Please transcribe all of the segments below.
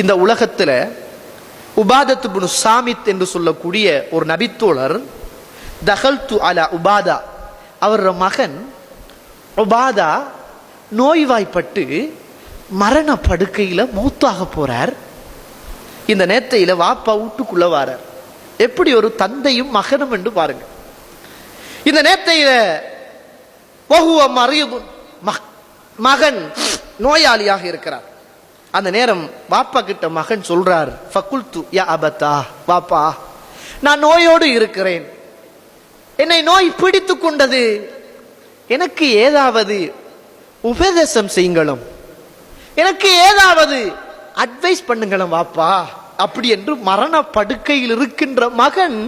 இந்த உலகத்தில் உபாதத்து புனு சாமித் என்று சொல்லக்கூடிய ஒரு நபித்தோழர் தகல்து அலா உபாதா அவரோட மகன் உபாதா நோய்வாய்ப்பட்டு மரண படுக்கையில் மூத்தாக போறார். இந்த நேத்தையில் வாப்பா வீட்டுக்குள்ள வாரார். எப்படி ஒரு தந்தையும் மகனும் என்று பாருங்க. இந்த நேத்தையில் வகுவ மறியது மகன் நோயாளியாக இருக்கிறார். அந்த நேரம் வாப்பா கிட்ட மகன் சொல்றார் ஃபகுல்து யா அபத்தா வாப்பா நான் நோயோடு இருக்கிறேன். என்னை நோய் பிடித்து கொண்டது. எனக்கு ஏதாவது உபதேசம் செய்யுங்களும். எனக்கு ஏதாவது அட்வைஸ் பண்ணுங்களும் வாப்பா. அப்படி என்று மரண படுக்கையில் இருக்கின்ற மகன்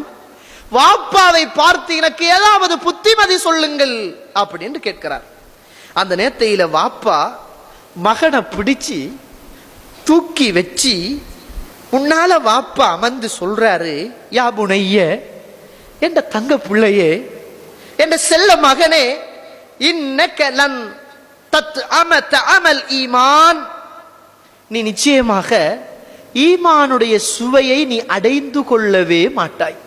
வாப்பாவை பார்த்து எனக்கு ஏதாவது புத்திமதி சொல்லுங்கள் அப்படின்னு கேட்கிறார். அந்த நேத்தையில வாப்பா மகனை பிடிச்சு தூக்கி வச்சு உன்னால வாப்பா அமர்ந்து சொல்றாரு யா புனைய என்ற தங்க பிள்ளையே என்ற செல்ல மகனே இன்னக்கலன் தத் அமத்த அமல் ஈமான். நீ நிச்சயமாக ஈமானுடைய சுவையை நீ அடைந்து கொள்ளவே மாட்டாய்.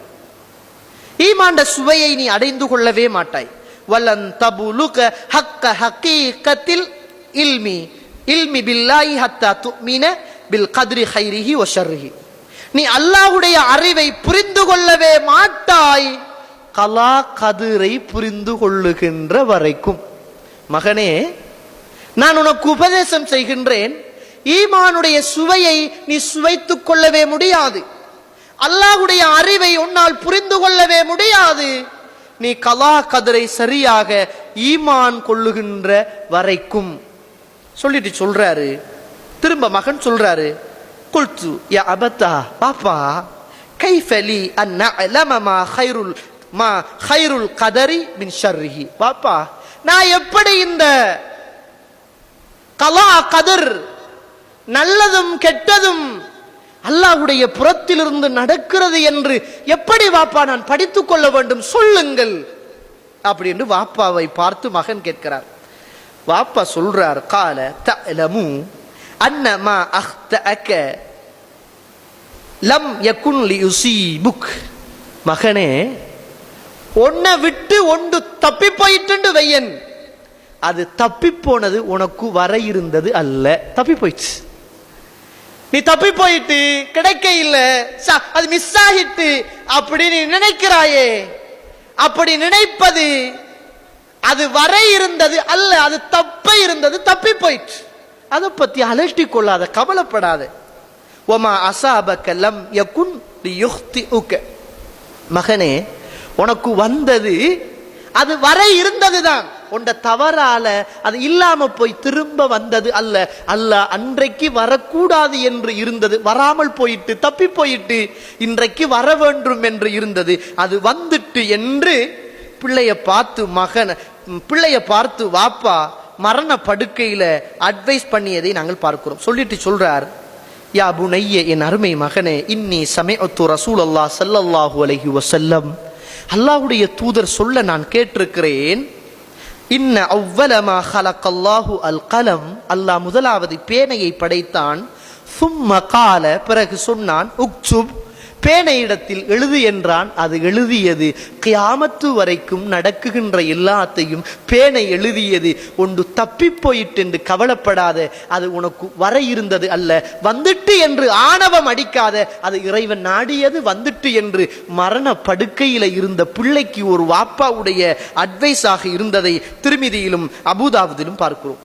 ஈமாண்ட சுவையை நீ அடைந்து கொள்ளவே மாட்டாய். வலன் தபுலுக ஹக்க ஹக்கீகத்தில் இல்மி இல்மி பில்லாஹி ஹத்தா துமின பில் கத்ரி ஹைரிஹி வ ஷர்ரிஹி நீ அல்லாஹுடைய அறிவை புரிந்து கொள்ளவே மாட்டாய் கலா கதிரை புரிந்து கொள்ளுகின்ற வரைக்கும். மகனே நான் உனக்கு உபதேசம் செய்கின்றேன் ஈமானுடைய சுவையை நீ சுவைத்துக் கொள்ளவே முடியாது. அல்லாஹ்வுடைய அறிவை உன்னால் புரிந்து கொள்ளவே முடியாது. நீ கலா கதிரை சரியாக ஈமான் கொள்ளுகின்ற வரைக்கும். சொல்லிட்டு சொல்றாரு. திரும்ப மகன் சொல்றாரு குல்து யா அபத்தா பாப்பா கைஃபலி அண்ணா நஅலம மா ஹைருல் மா ஹைருல் கதரி மின் ஷர்ரிஹி. பாப்பா நான் எப்படி இந்த கலா கதர் நல்லதும் கெட்டதும் அல்லாஹ்வுடைய புறத்திலிருந்து நடக்கிறது என்று எப்படி வாப்பா நான் படித்துக் கொள்ள வேண்டும்? சொல்லுங்கள். அப்படி என்று வாப்பாவை பார்த்து மகன் கேட்கிறார். வாப்பா சொல்றார் கால தலமு அன்னமா அஹ்தஅக லம் யகுன் லியுசீபுக். மகனே ஒன்னை விட்டு ஒன்று தப்பி போயிட்டு வையன். அது தப்பி போனது உனக்கு வர இருந்தது அல்ல. தப்பி போயிடுச்சு. நீ தப்பி போயிட்டு கிடைக்க இல்ல. ச- அது மிஸ் ஆகிட்டு. அப்படி நீ நினைக்கிறாயே. அப்படி நினைப்பது அது வரை இருந்தது அல்ல அது தப்ப இருந்தது தப்பி போயிற்று. அதை பத்தி அலட்டி கொள்ளாத கவலைப்படாத. ஒமா அசாபக லம் யகுன் லியுக்திஉக மகனே உனக்கு வந்தது அது வர இருந்ததுதான். உண்ட தவறால அது இல்லாம போய் திரும்ப வந்தது அல்ல. அல்ல அன்றைக்கு வரக்கூடாது என்று இருந்தது. வராமல் போயிட்டு தப்பி போயிட்டு இன்றைக்கு வர வேண்டும் என்று இருந்தது. அது வந்துட்டு என்று பிள்ளைய பார்த்து மகன் பிள்ளைய பார்த்து வாப்பா மரண படுக்கையில அட்வைஸ் பண்ணியதை நாங்கள் பார்க்கிறோம். சொல்லிட்டு சொல்றார் யா புனைய என் அருமை மகனே இன்னி சமயத்து ரசூல் அல்லா சல்லல்லாஹு அலஹி வசல்லம் அல்லாஹுடைய தூதர் சொல்ல நான் கேட்டிருக்கிறேன் இன்ன அவ்வலமா ஹலக்கல்லாஹு அல் கலம் அல்லாஹ் முதலாவது பேனையை படைத்தான். சும்ம கால பிறகு சொன்னான் உக்சுப் பேனையிடத்தில் எழுது என்றான். அது எழுதியது. கியாமத்து வரைக்கும் நடக்குகின்ற எல்லாத்தையும் பேனை எழுதியது. ஒன்று தப்பி போயிட்டு என்று கவலைப்படாத. அது உனக்கு வர இருந்தது அல்ல. வந்துட்டு என்று ஆணவம் அடிக்காத. அது இறைவன் நாடியது வந்துட்டு என்று மரண படுக்கையில இருந்த பிள்ளைக்கு ஒரு வாப்பாவுடைய அட்வைஸாக இருந்ததை திருமிதியிலும் அபுதாபுதிலும் பார்க்கிறோம்.